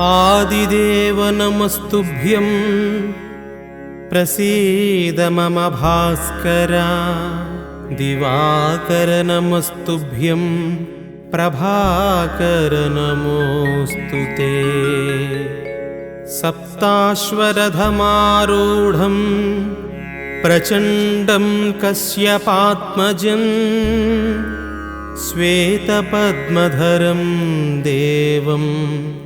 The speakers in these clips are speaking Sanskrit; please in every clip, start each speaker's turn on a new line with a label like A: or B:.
A: आदिदेव नमस्तुभ्यं। प्रसीद मम भास्कर। दिवाकर नमस्तुभ्यं। प्रभाकर नमोऽस्तु ते। सप्ताश्वरथमारूढं प्रचण्डं कस्यपात्मजन् श्वेतपद्मधरं देवं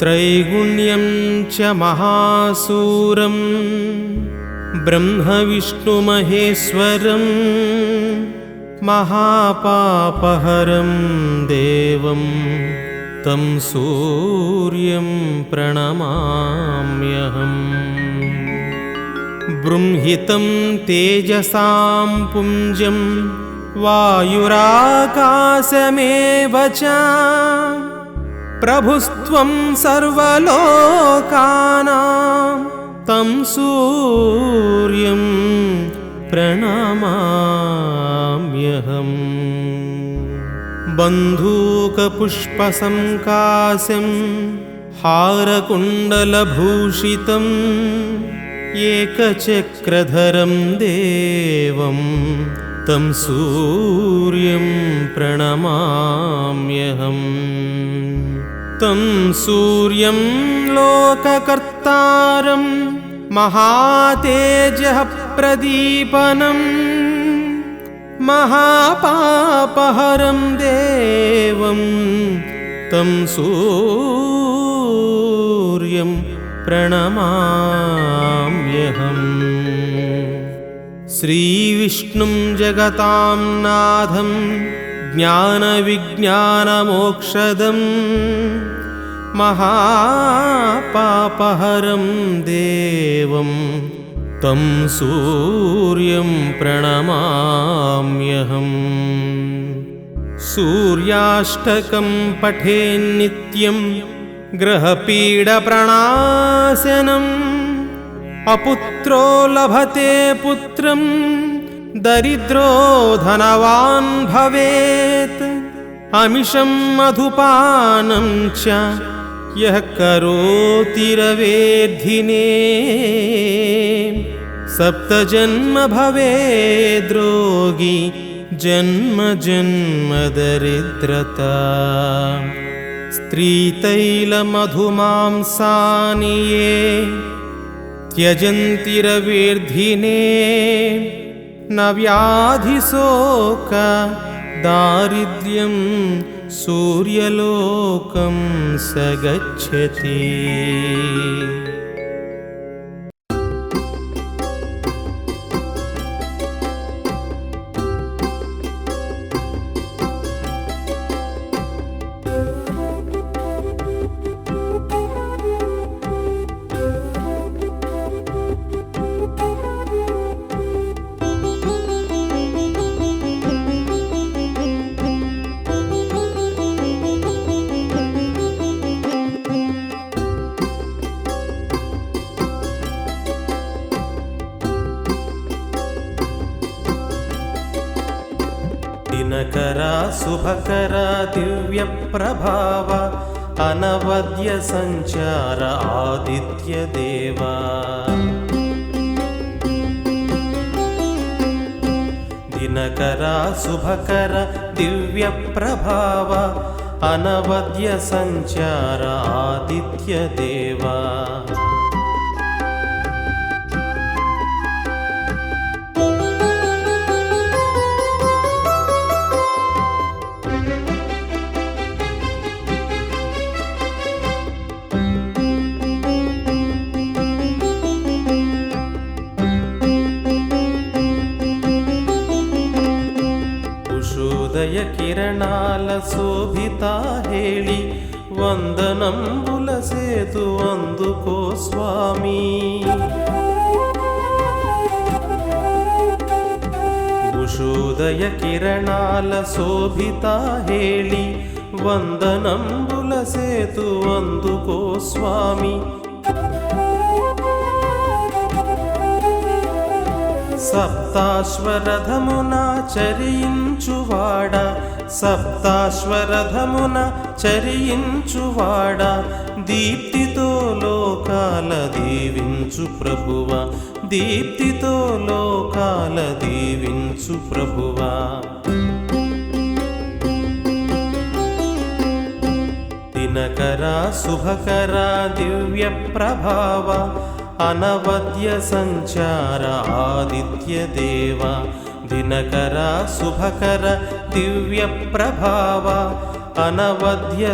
A: त्रैगुण्यं च महासूरं ब्रह्मविष्णुमहेश्वरं महापापहरं देवं तं सूर्यं प्रणमाम्यहम् बृंहितं तेजसां पुञ्जं वायुराकाशमेव च प्रभुस्त्वं सर्वलोकानां तं सूर्यं प्रणमाम्यहम्। बन्धूकपुष्पसङ्काशं हारकुण्डलभूषितम् एकचक्रधरं देवं तं सूर्यं प्रणमाम्यहम् तं सूर्यं लोककर्तारं महातेजः प्रदीपनं महापापहरं देवं तं सूर्यं प्रणमाम्यहम्। श्रीविष्णुं जगतां नाथं ज्ञानविज्ञानमोक्षदम् महापापहरं देवं तं सूर्यं प्रणमाम्यहम्। सूर्याष्टकं पठेन्नित्यं ग्रहपीडप्रणाशनम् अपुत्रो लभते पुत्रं दरिद्रो धनवान् भवेत्। अमिषं मधुपानं च यः करोति रवेद्धिने। सप्तजन्म भवेद्रोगी जन्म जन्म दरिद्रता। स्त्रीतैलमधुमांसानि ये त्यजन्ति रवेर्धिने न व्याधिशोक दारिद्र्यं सूर्यलोकं स गच्छति दिनकर शुभकर दिव्यप्रभाव अनवद्य सञ्चार आदित्यदेवा दिनकर शुभकर दिव्यप्रभाव अनवद्य सञ्चार आदित्यदेवा ఉదయ కిరణాల శోభిత హేళి వందనంబుల సేతు అందుకో స్వామి ఉషోదయ కిరణాల శోభిత హేళి వందనంబుల సేతు అందుకో స్వామి సప్తాశ్వరథమున చరించువాడ సప్తాశ్వరథమున చరించువాడ దీప్తితో లోకాల దీవించు ప్రభువ దీప్తితో లోకాల దీవించు ప్రభువా. దినకర శుభకర దివ్య ప్రభావ అనవద్య సంచార ఆదిత్య దేవ దినకర శుభకర దివ్య ప్రభావ అనవద్య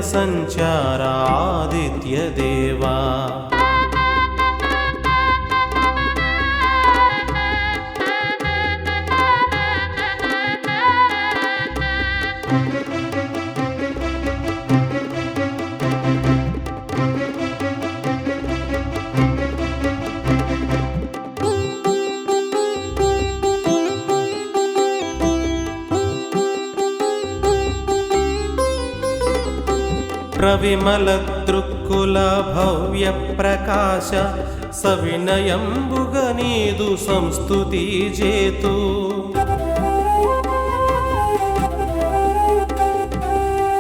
A: ప్రవిమలదృక్కుల భవ్య ప్రకాశ సవినయంబుగ నీదు సంస్థుతి జేతు.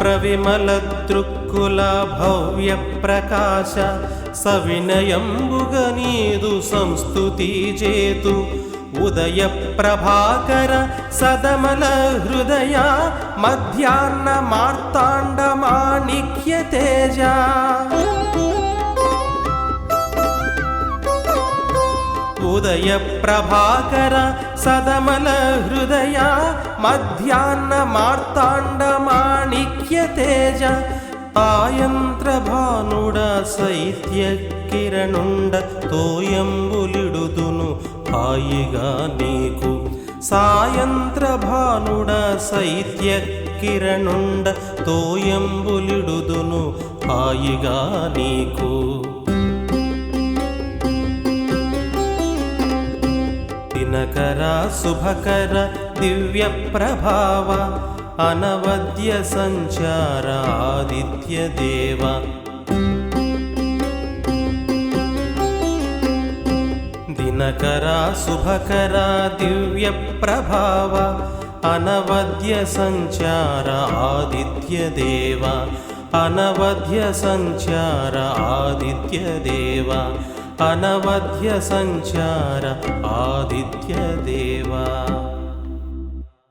A: ప్రవిమలదృక్కుల భవ్య ప్రకాశ సవినయంబుగ సంస్థుతి జేతు. ఉదయ ప్రభాకర సదమల హృదయ మధ్యాహ్న మార్తాండ మాణిక్య తేజ. ఉదయ ప్రభాకర సదమల హృదయ మధ్యాహ్న మార్తాండ మాణిక్య తేజ. ఆయంత్ర భానుడ శైత్య కిరణుండ తోయంబులిడుదును. హాయిగా నీకు సాయంత్ర భానుడ శైత్య కిరణుండ తోయంబులిడుదును హాయిగా నీకు. దినకర శుభకర దివ్య ప్రభావ అనవద్య సంచార ఆదిత్య దేవ. दीनकरा शुभकरा दिव्यप्रभाव अनवद्यसञ्चार आदित्यदेवा अनवध्यसञ्चार आदित्यदेवा अनवध्यसञ्चार आदित्यदेवा